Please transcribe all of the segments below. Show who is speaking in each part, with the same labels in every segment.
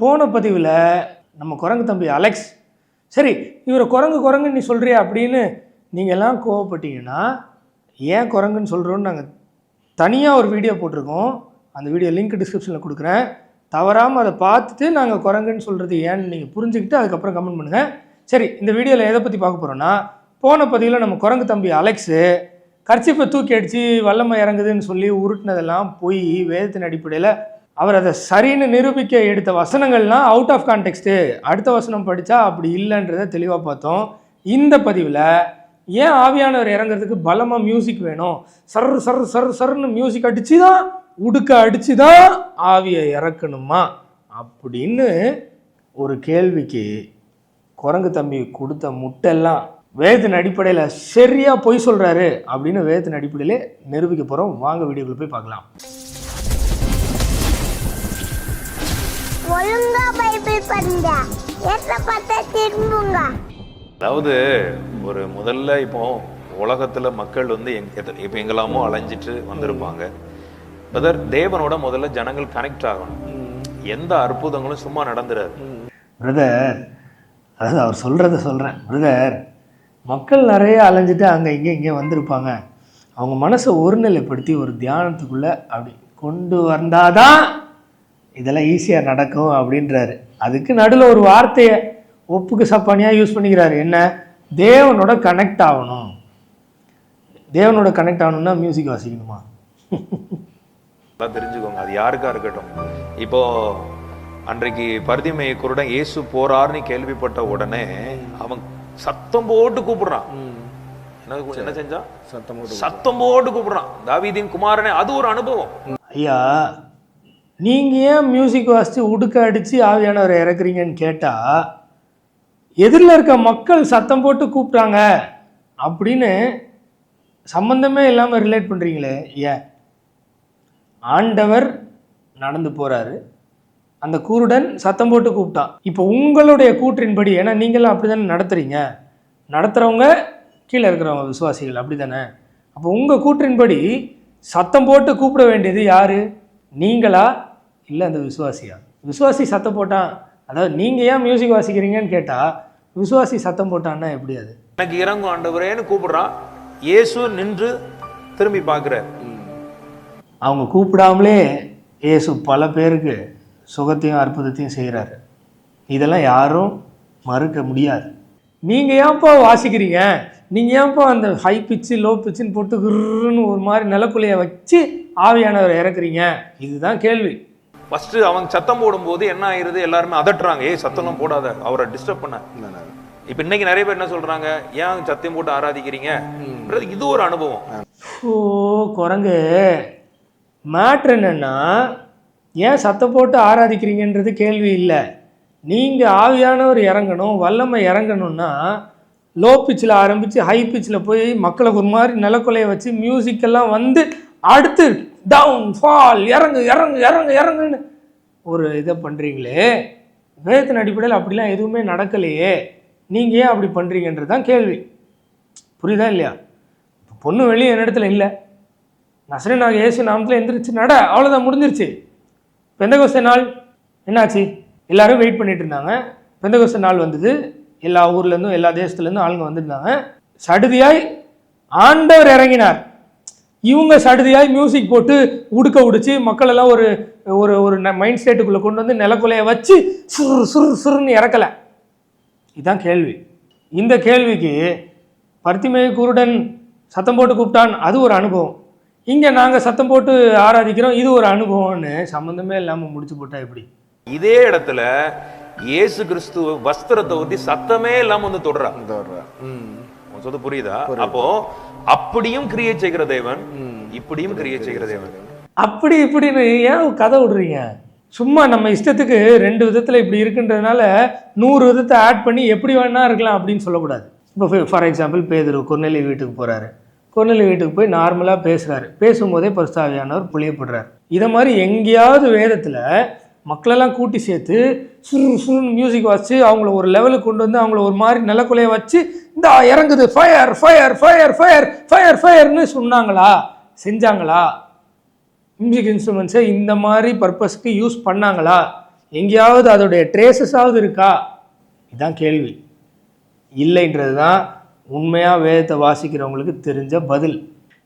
Speaker 1: போன பதிவில் நம்ம குரங்கு தம்பி அலெக்ஸ் சரி இவரை குரங்கு குரங்குன்னு நீ சொல்கிறியா அப்படின்னு நீங்கள் எல்லாம் கோவப்பட்டீங்கன்னா ஏன் குரங்குன்னு சொல்கிறோன்னு நாங்கள் தனியாக ஒரு வீடியோ போட்டிருக்கோம். அந்த வீடியோ லிங்க் டிஸ்கிரிப்ஷனில் கொடுக்குறேன். தவறாமல் அதை பார்த்துட்டு நாங்கள் குரங்குன்னு சொல்கிறது ஏன்னு நீங்கள் புரிஞ்சுக்கிட்டு அதுக்கப்புறம் கமெண்ட் பண்ணுங்கள் சரி இந்த வீடியோவில் எதை பற்றி பார்க்க போகிறோன்னா போன பதிவில் நம்ம குரங்கு தம்பி அலெக்ஸு கர்ச்சிப்பை தூக்கி அடித்து வல்லமை இறங்குதுன்னு சொல்லி உருட்டினதெல்லாம் போய் வேதத்தின் அடிப்படையில் அவர் அதை சரின்னு நிரூபிக்க எடுத்த வசனங்கள்லாம் அவுட் ஆஃப் கான்டெக்ட்டு அடுத்த வசனம் படித்தா அப்படி இல்லைன்றத தெளிவாக பார்த்தோம். இந்த பதிவில் ஏன் ஆவியானவர் இறங்குறதுக்கு பலமாக மியூசிக் வேணும்? சர் சர் சர் சர்னு மியூசிக் அடித்து தான் உடுக்க அடித்து தான் ஆவியை இறக்கணுமா? அப்படின்னு ஒரு கேள்விக்கு குரங்கு தம்பி கொடுத்த முட்டெல்லாம் வேதத்தின் அடிப்படையில் சரியாக பொய் சொல்கிறாரு அப்படின்னு வேதத்தின் அடிப்படையிலே நிரூபிக்க போகிறோம் வாங்க வீடியோவில் போய் பார்க்கலாம்.
Speaker 2: ஒழுங்கா பைபிள் படிங்க. எத்த பார்த்தா திரும்புங்க.
Speaker 3: அதாவது ஒரு முதல்ல இப்போ உலகத்துல மக்கள் வந்து எங்க- எத்த- இப்ப எங்கெல்லாமோ அலைஞ்சிட்டு வந்திருப்பாங்க. பிரதர் தேவனோட முதல்ல ஜனங்கள் கனெக்ட் ஆகணும். எந்த அற்புதங்களும் சும்மா நடந்துராது
Speaker 1: பிரதர் அதாவது அவர் சொல்கிறத சொல்கிறேன் பிரதர் மக்கள் நிறைய அலைஞ்சிட்டு அங்கே இங்கே இங்கே வந்திருப்பாங்க. அவங்க மனசை ஒருநிலைப்படுத்தி ஒரு தியானத்துக்குள்ளே அப்படி கொண்டு வந்தாதான் இதெல்லாம் ஈஸியாக நடக்கும் அப்படின்றாரு. அதுக்கு நடுவில் ஒரு வார்த்தையை ஒப்புக்கு சப்பானியாக யூஸ் பண்ணிக்கிறாரு. என்ன? தேவனோட கனெக்ட் ஆகணும். தேவனோட கனெக்ட் ஆகணும்னா மியூசிக் வாசிக்கணுமா?
Speaker 3: நல்லா தெரிஞ்சுக்கோங்க. அது யாருக்கா இருக்கட்டும். இப்போ அன்றைக்கு பருதிமை குருடன் இயேசு போறாருன்னு கேள்விப்பட்ட உடனே அவன் சத்தம் போட்டு கூப்பிடுறான். என்ன என்ன செஞ்சான்
Speaker 4: சத்தம்
Speaker 3: சத்தம் போட்டு கூப்பிடுறான். தாவீதின் குமாரனே அது ஒரு அனுபவம்.
Speaker 1: ஐயா நீங்கள் ஏன் மியூசிக் வாசித்து உடுக்க அடித்து ஆவியானவரை இறக்குறீங்கன்னு கேட்டால் எதிரில் இருக்க மக்கள் சத்தம் போட்டு கூப்பிட்டாங்க அப்படின்னு சம்மந்தமே இல்லாமல் ரிலேட் பண்ணுறீங்களே ஏன்? ஆண்டவர் நடந்து போகிறாரு அந்த கூருடன் சத்தம் போட்டு கூப்பிட்டான். இப்போ உங்களுடைய கூற்றின்படி ஏன்னா நீங்களும் அப்படி தானே நடத்துகிறீங்க நடத்துகிறவங்க கீழே இருக்கிறவங்க விசுவாசிகள் அப்படி தானே அப்போ உங்கள் கூற்றின்படி சத்தம் போட்டு கூப்பிட வேண்டியது யார்? நீங்களா? இல்லை அந்த விசுவாசியா? விசுவாசி சத்தம் போட்டான் அதாவது நீங்கள் ஏன் மியூசிக் வாசிக்கிறீங்கன்னு கேட்டால் விசுவாசி சத்தம் போட்டான்னா எப்படி அது?
Speaker 3: எனக்கு இறங்கும் ஆண்டவரேன்னு கூப்பிடுறான் இயேசு நின்று திரும்பி பார்க்கிறார்.
Speaker 1: அவங்க கூப்பிடாமலே இயேசு பல பேருக்கு சுகத்தையும் அற்புதத்தையும் செய்கிறாரு இதெல்லாம் யாரும் மறுக்க முடியாது. நீங்கள் ஏன்ப்பா வாசிக்கிறீங்க? நீங்கள் ஏன்ப்பா அந்த ஹை பிச்சு லோ பிச்சுன்னு போட்டு குருன்னு ஒரு மாதிரி நிலக்குலைய வச்சு ஆவியானவரை இறக்குறீங்க? இதுதான் கேள்வி.
Speaker 3: ஃபர்ஸ்ட் அவன் சத்தம் போடும்போது என்ன ஆயிருது? எல்லாருமே அதட்டுறாங்க. ஏய் சத்தம்லாம் போடாத. அவரை டிஸ்டர்ப் பண்ண. இப்ப இன்னைக்கு நிறைய பேர் என்ன சொல்றாங்க? ஏன் சத்தம் போட்டு ஆராதிக்கிறீங்க? இது ஒரு அனுபவம்.
Speaker 1: ஓ குரங்கு. மேட்ரு என்னன்னா ஏன் சத்தம் போட்டு ஆராதிக்கிறீங்கன்றது கேள்வி இல்லை. நீங்கள் ஆவியானவர் இறங்கணும் வல்லமை இறங்கணும்னா லோ பிச்சில் ஆரம்பித்து ஹை பிச்சில் போய் மக்களை ஒரு மாதிரி நிலக்கொலைய வச்சு மியூசிக்கெல்லாம் வந்து அடுத்து டவுன் ஃபால் இறங்கு இறங்கு இறங்கு இறங்குன்னு. ஒரு இதை பண்ணுறீங்களே வேதத்தின் அடிப்படையில் அப்படிலாம் எதுவுமே நடக்கலையே. நீங்கள் ஏன் அப்படி பண்ணுறீங்கன்றது தான் கேள்வி. புரியுதா இல்லையா? பொண்ணு வெளியே என் இடத்துல இல்லை. நசரனாக இயேசு நாமத்தில் எந்திரிச்சு நட அவ்வளோதான் முடிஞ்சிருச்சு. பெந்தகோச நாள் என்னாச்சு? எல்லாரும் வெயிட் பண்ணிட்டு இருந்தாங்க. பெந்தகோச நாள் வந்தது. எல்லா ஊர்லேருந்தும் எல்லா தேசத்துலேருந்தும் ஆளுங்க வந்திருந்தாங்க சடுதியாய் ஆண்டவர் இறங்கினார். இவங்க சடுதியாய் மியூசிக் போட்டு உடுக்க உடிச்சு மக்கள் எல்லாம் ஒரு ஒரு ஒரு மைண்ட் ஸ்டேட்டுக்குள்ளே கொண்டு வந்து நிலக்குலைய வச்சு சுரு சுரு சுருன்னு இறக்கலை. இதுதான் கேள்வி. இந்த கேள்விக்கு பருத்திமேய் குருடன் சத்தம் போட்டு கூப்பிட்டான் அது ஒரு அனுபவம். இங்கே நாங்கள் சத்தம் போட்டு ஆராதிக்கிறோம் இது ஒரு அனுபவம்னு சம்மந்தமே இல்லாமல் முடிச்சு போட்டா எப்படி?
Speaker 3: இதே இடத்துல இயேசு கிறிஸ்து வஸ்திரத்தை ஊத்தி சத்தமே இல்லாம வந்து தொடுறா. உன் சொல்றது புரியுதா? அப்போ அப்படியும் கிரியேட் செய்கிற தேவன் இப்படியும் கிரியேட் செய்கிற தேவன்.
Speaker 1: அப்படி இப்படின்னு ஏன் கதை விடுறீங்க? சும்மா நம்ம இஷ்டத்துக்கு ரெண்டு விதத்தில் இப்படி இருக்குன்றதுனால நூறு விதத்தை ஆட் பண்ணி எப்படி வேணா இருக்கலாம் அப்படின்னு சொல்லக்கூடாது. இப்போ ஃபார் எக்ஸாம்பிள் பேதுரு கொர்நெலி வீட்டுக்கு போகிறாரு கொர்நெலி வீட்டுக்கு போய் நார்மலாக பேசுகிறாரு பேசும்போதே பரிசுத்தாவியானவர் புளியப்படுறார். இதை மாதிரி எங்கேயாவது வேதத்தில் மக்களெல்லாம் கூட்டி சேர்த்து சுரு சுருன்னு மியூசிக் வச்சு அவங்கள ஒரு லெவலுக்கு கொண்டு வந்து அவங்கள ஒரு மாதிரி நிலக்குலைய வச்சு இந்த இறங்குது fire fire fire fire fire ஃபயர்னு சொன்னாங்களா? செஞ்சாங்களா? மியூசிக் இன்ஸ்ட்ருமெண்ட்ஸை இந்த மாதிரி பர்பஸ்க்கு யூஸ் பண்ணாங்களா? எங்கேயாவது அதோடைய ட்ரேசஸாவது இருக்கா? இதுதான் கேள்வி. இல்லைன்றது தான் உண்மையாக வேதத்தை வாசிக்கிறவங்களுக்கு தெரிஞ்ச பதில்.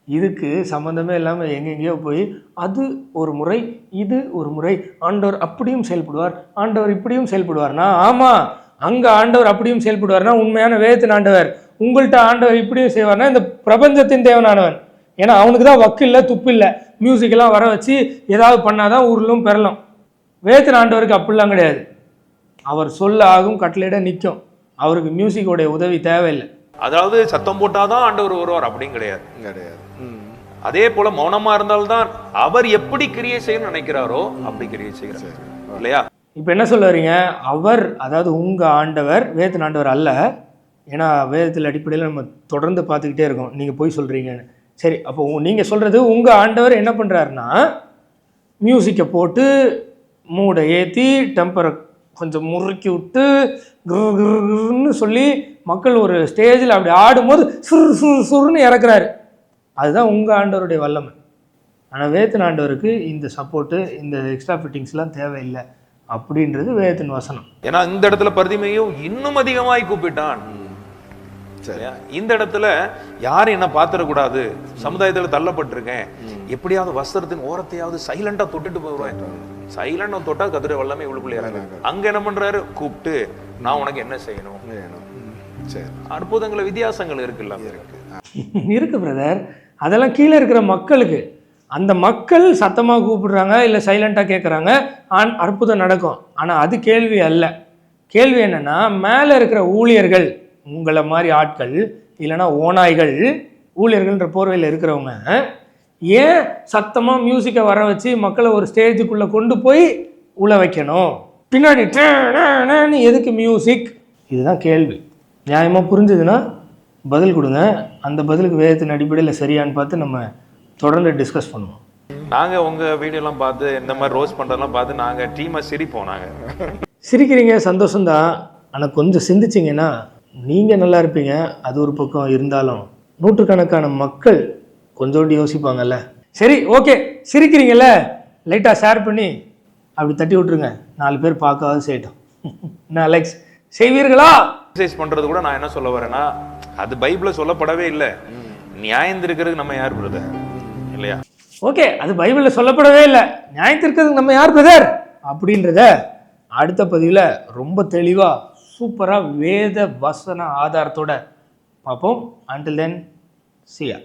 Speaker 1: இதுக்கு சம்மந்தமே இல்லாமல் எங்கெங்கேயோ போய் அது ஒரு முறை இது ஒரு முறை ஆண்டவர் அப்படியும் செயல்படுவார் ஆண்டவர் இப்படியும் செயல்படுவார்னா ஆமாம் அங்கே ஆண்டவர் அப்படியும் செயல்படுவார்னா உண்மையான வேதத்தின் ஆண்டவர் உங்கள்கிட்ட ஆண்டவர் இப்படியும் செய்வார்னா இந்த பிரபஞ்சத்தின் தேவனானவன். ஏன்னா அவனுக்கு தான் வக்கு இல்லை துப்பு இல்லை. மியூசிக்கெல்லாம் வர வச்சு ஏதாவது பண்ணாதான் உருளும் பெறலாம். வேதத்தின் ஆண்டவருக்கு அப்படிலாம் கிடையாது. அவர் சொல்ல ஆகும் கட்டளையிட நிற்கும். அவருக்கு மியூசிக்கோடைய உதவி தேவையில்லை.
Speaker 3: அதாவது சத்தம் போட்டாதான் ஆண்டவர் வருவார் அப்படின்னு கிடையாது.
Speaker 4: கிடையாது.
Speaker 3: அதே போல மௌனமா இருந்தால்தான் அவர் எப்படி கிரியை செய்யணும்னு நினைக்கிறாரோ அப்படி கிரியை செய்கிறார். இல்லையா?
Speaker 1: இப்போ என்ன சொல்ல வரீங்க அவர் அதாவது உங்கள் ஆண்டவர் வேதத்தின் ஆண்டவர் அல்ல. ஏன்னா வேதத்தில் அடிப்படையில் நம்ம தொடர்ந்து பார்த்துக்கிட்டே இருக்கோம். நீங்கள் போய் சொல்கிறீங்கன்னு சரி அப்போ நீங்கள் சொல்கிறது உங்கள் ஆண்டவர் என்ன பண்ணுறாருன்னா மியூசிக்கை போட்டு மூடை ஏற்றி டெம்பரை கொஞ்சம் முறுக்கி விட்டு கிரு கிருன்னு சொல்லி மக்கள் ஒரு ஸ்டேஜில் அப்படி ஆடும்போது சுரு சுரு சுருன்னு இறக்குறாரு. அதுதான் உங்கள் ஆண்டவருடைய வல்லமை. ஆனால் வேத்தன் ஆண்டவருக்கு இந்த சப்போர்ட்டு இந்த எக்ஸ்ட்ரா ஃபிட்டிங்ஸ்லாம் தேவையில்லை அப்படின்றது வேதத்தின் வசனம்.
Speaker 3: ஏன்னா இந்த இடத்துல பரிதிமையும் இன்னும் அதிகமாய் கூப்பிட்டான். சரியா? இந்த இடத்துல யாரும் என்ன பாத்திரக்கூடாது சமுதாயத்துல தள்ளப்பட்டிருக்கேன். எப்படியாவது வஸ்திரத்தின் ஓரத்தையாவது சைலண்டா தொட்டுட்டு போவேன் சைலண்டா தொட்டா கதிரை வல்லமே இவளுக்குள்ள இறங்கு அங்க என்ன பண்றாரு? கூப்பிட்டு நான் உனக்கு என்ன செய்யணும்? அற்புதங்களை வித்தியாசங்கள் இருக்குல்ல
Speaker 1: இருக்கு. பிரதர் அதெல்லாம் கீழே இருக்கிற மக்களுக்கு. அந்த மக்கள் சத்தமாக கூப்பிடுறாங்க இல்லை சைலண்ட்டாக கேட்குறாங்க ஆன் அற்புதம் நடக்கும். ஆனால் அது கேள்வி அல்ல. கேள்வி என்னன்னா மேலே இருக்கிற ஊழியர்கள் உங்களை மாதிரி ஆட்கள் இல்லைன்னா ஓநாய்கள் ஊழியர்கள்ன்ற போர்வையில் இருக்கிறவங்க ஏன் சத்தமாக மியூசிக்கை வர வச்சு மக்களை ஒரு ஸ்டேஜுக்குள்ளே கொண்டு போய் உள்ள வைக்கணும்? பின்னாடி டேன்னு எதுக்கு மியூசிக் இதுதான் கேள்வி. நியாயமாக புரிஞ்சுதுன்னா பதில் கொடுங்க. அந்த பதிலுக்கு வேதத்தின் அடிப்படையில் சரியான்னு பார்த்து நம்ம தொடர்ந்து டிஸ்கஸ் பண்ணுவோம்.
Speaker 3: நாங்க உங்க வீடியோ எல்லாம் பார்த்து இந்த மாதிரி ரோஸ் பண்றதெல்லாம் பார்த்து நாங்க டீமா சிரிப்போம் நாங்க.
Speaker 1: சிரிக்கிறீங்க சந்தோஷம்தான். ஆனால் கொஞ்சம் சிந்திச்சிங்கன்னா நீங்கள் நல்லா இருப்பீங்க. அது ஒரு பக்கம் இருந்தாலும் நூற்றுக்கணக்கான மக்கள் கொஞ்சோண்டு யோசிப்பாங்கல்ல. சரி ஓகே சிரிக்கிறீங்கல்ல? லைட்டாக ஷேர் பண்ணி அப்படி தட்டி விட்ருங்க நாலு பேர் பார்க்காவது செய்யட்டும் என்ன அலெக்ஸ் செய்வீர்களா?
Speaker 3: எக்ஸசைஸ் பண்றது கூட நான் என்ன சொல்ல வரேன்னா அது பைபிளில் சொல்லப்படவே இல்லை. நியாயந்திருக்கிறதுக்கு நம்ம யார் பிரதர் இல்லையா?
Speaker 1: ஓகே அது பைபிளில் சொல்லப்படவே இல்லை. நியாயத்திற்கிறதுக்கு நம்ம யார் பிரதர் அப்படின்றத அடுத்த பதிவில் ரொம்ப தெளிவாக சூப்பராக வேத வசன ஆதாரத்தோட பார்ப்போம். அண்டில் தென் சியா